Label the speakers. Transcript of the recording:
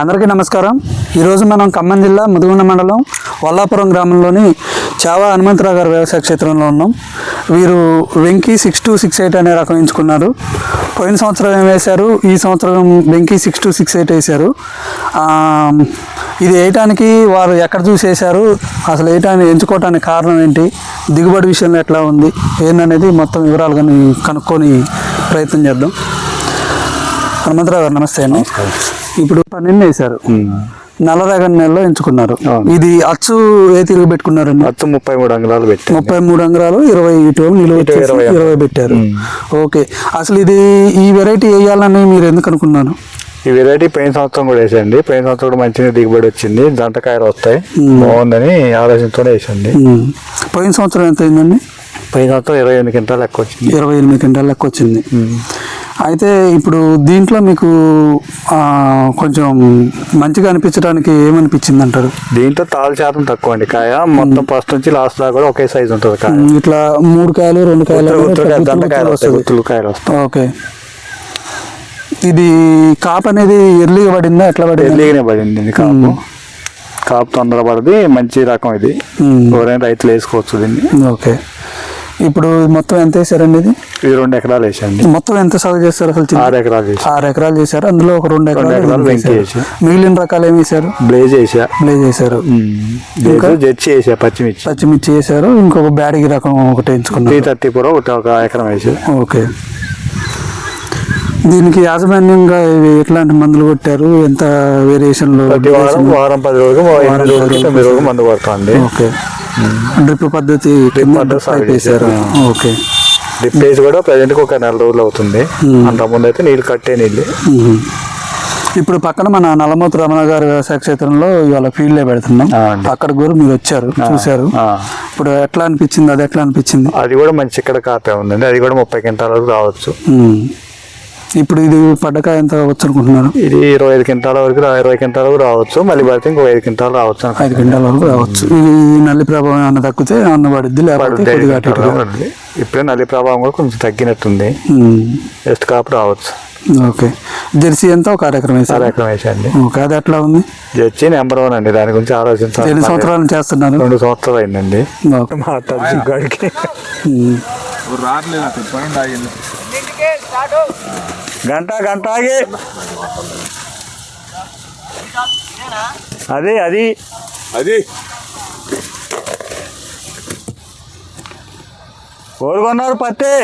Speaker 1: అందరికీ నమస్కారం. ఈరోజు మనం ఖమ్మం జిల్లా ముదుగుండ మండలం వల్లాపురం గ్రామంలోని చావా హనుమంతరావు గారి వ్యవసాయ క్షేత్రంలో ఉన్నాం. వీరు Venky six two six eight అనే రకం ఎంచుకున్నారు. పోయిన సంవత్సరం ఏం వేశారు? ఈ సంవత్సరం Venky six two six eight వేశారు. ఇది వేయటానికి వారు ఎక్కడ చూసి వేశారు? అసలు వేయటానికి ఎంచుకోవటానికి కారణం ఏంటి? దిగుబడి విషయంలో ఎట్లా ఉంది? ఏందనేది మొత్తం వివరాలు కానీ కనుక్కొని ప్రయత్నం చేద్దాం. హనుమంతరావు గారు నమస్తే అండి. ఇప్పుడు పన్నెండు వేశారు. నల్లరేగడి నెలలో ఎంచుకున్నారు. ఇది అచ్చు ఏ తిరిగి పెట్టుకున్నారండి?
Speaker 2: మొత్తం ముప్పై మూడు అంగుళాలు పెట్టి
Speaker 1: ముప్పై మూడు అంగరాలు ఇరవై ఇటు నిలువ
Speaker 2: ఇరవై.
Speaker 1: పెట్టారు. ఓకే. అసలు ఇది ఈ వెరైటీ వేయాలని మీరు ఎందుకు అనుకున్నారు?
Speaker 2: ఈ వెరైటీ పోయిన సంవత్సరం కూడా వేసండి. పోయిన సంవత్సరం కూడా మంచిగా దిగుబడి వచ్చింది. జంటకాయలు వస్తాయి. బాగుందని ఆలోచనతోనే వేసండి.
Speaker 1: పోయిన సంవత్సరం ఎంత అయిందండి?
Speaker 2: పోయిన సంవత్సరం ఇరవై ఎనిమిది క్వింటాలు లెక్క వచ్చింది.
Speaker 1: ఇరవై ఎనిమిది క్వింటాల్ లెక్క వచ్చింది. అయితే ఇప్పుడు దీంట్లో మీకు ఆ, కొంచెం మంచిగా అనిపించడానికి ఏమనిపించింది అంటారు
Speaker 2: దీంట్లో తాళ శాతం తక్కువ అండి కాయ మొత్తం ఫస్ట్ నుంచి లాస్ట్ దాకా కూడా ఒకే సైజ్ ఉంటుంది కాయ.
Speaker 1: ఇట్లా మూడు కాయలు రెండు కాయలు
Speaker 2: కాయలు
Speaker 1: ఓకే. ఇది కాప్ అనేది ఎర్లీగా పడిందా ఎట్లా పడింది?
Speaker 2: ఎర్లీగానే పడింది ఇది కాపు. కాపు తొందర పడది మంచి రకం ఇది. ఎవరైనా రైతులు వేసుకోవచ్చు దీన్ని.
Speaker 1: ఓకే. ఇప్పుడు మొత్తం ఎంత వేసారండి ఇది?
Speaker 2: ఇది రెండు ఎకరాలు వేసండి
Speaker 1: మొత్తం ఎంత సాగు చేస్తారు అసలు
Speaker 2: ఆరు ఎకరాలు
Speaker 1: ఆరు ఎకరాలు చేశారు. అందులో ఒక రెండు ఎకరాలు. మిగిలిన రకాలు ఏమి వేశారు
Speaker 2: బ్లేజ్ వేసా. బ్లేజ్ జెర్సీ వేసా పచ్చిమిర్చి.
Speaker 1: పచ్చిమిర్చి వేశారు ఇంకొక బ్యాడిగి రకం ఒకటి
Speaker 2: త్రీ
Speaker 1: ఎంచుకున్నారు
Speaker 2: థర్టీ కూడా ఒకటి ఒక ఎకరం వేసా.
Speaker 1: ఓకే. దీనికి యాజమాన్యంగా ఇవి ఎట్లాంటి మందులు కొట్టారు? ఎంత వేరియేషన్లో
Speaker 2: వారం వారం పది రోజులు తొమ్మిది రోజులు మందు కొడుతుంది
Speaker 1: ఓకే. డ్రిప్ పద్ధతి వేశారు ఓకే.
Speaker 2: డ్రిప్ వేసి కూడా ప్రజెంట్ ఒక నెల రోజులు అవుతుంది. అంత ముందు అయితే నీళ్ళు కట్టే నీళ్ళు.
Speaker 1: ఇప్పుడు పక్కన మన నల్లమూతు రమణ గారి వ్యవసాయ క్షేత్రంలో ఇవాళ ఫీల్డే పెడుతున్నాం.
Speaker 2: ఆ అండి.
Speaker 1: అక్కడ కూడా మీరు వచ్చారు చూశారు. ఇప్పుడు ఎట్లా అనిపించింది? అది ఎట్లా అనిపించింది?
Speaker 2: అది కూడా మంచి ఇక్కడ కాపే ఉందండి. అది కూడా ముప్పై క్వింటాల వరకు రావచ్చు.
Speaker 1: ఇప్పుడు ఇది పడ్డకాయ ఎంత వచ్చు అనుకుంటున్నారు?
Speaker 2: ఇది ఇరవై ఐదు క్వింటాల వరకు రా- ఇరవై క్వింటాల వరకు రావచ్చు. మళ్ళీ పడితే ఇంకో ఐదు క్వింటాలు రావచ్చు.
Speaker 1: ఐదు గంటల వరకు రావచ్చు. ఇది నల్లి ప్రభావం ఏమన్నా తగ్గితే ఏమన్నా పడుద్ది లేకపోతే
Speaker 2: క్వింటాలు. ఇప్పుడే నల్లి ప్రభావం కూడా కొంచెం తగ్గినట్టుంది. జస్ట్ కాపు రావచ్చు.
Speaker 1: ఓకే. జెర్సీ ఎంత ఒక కార్యక్రమం వేసారు?
Speaker 2: ఎకరం వేసండి
Speaker 1: ఓకే. అది ఎట్లా ఉంది?
Speaker 2: జడ్జి నెంబర్ వన్ అండి. దాని గురించి ఆలోచించాలి.
Speaker 1: ఎన్ని సంవత్సరాల చేస్తున్నారు?
Speaker 2: రెండు సంవత్సరాలు అయిందండి. గారికి
Speaker 1: మ్మ్.
Speaker 2: గంట గంట ఆగి. అది అది.
Speaker 3: అది.
Speaker 2: కోరుకున్నారు పత్తి.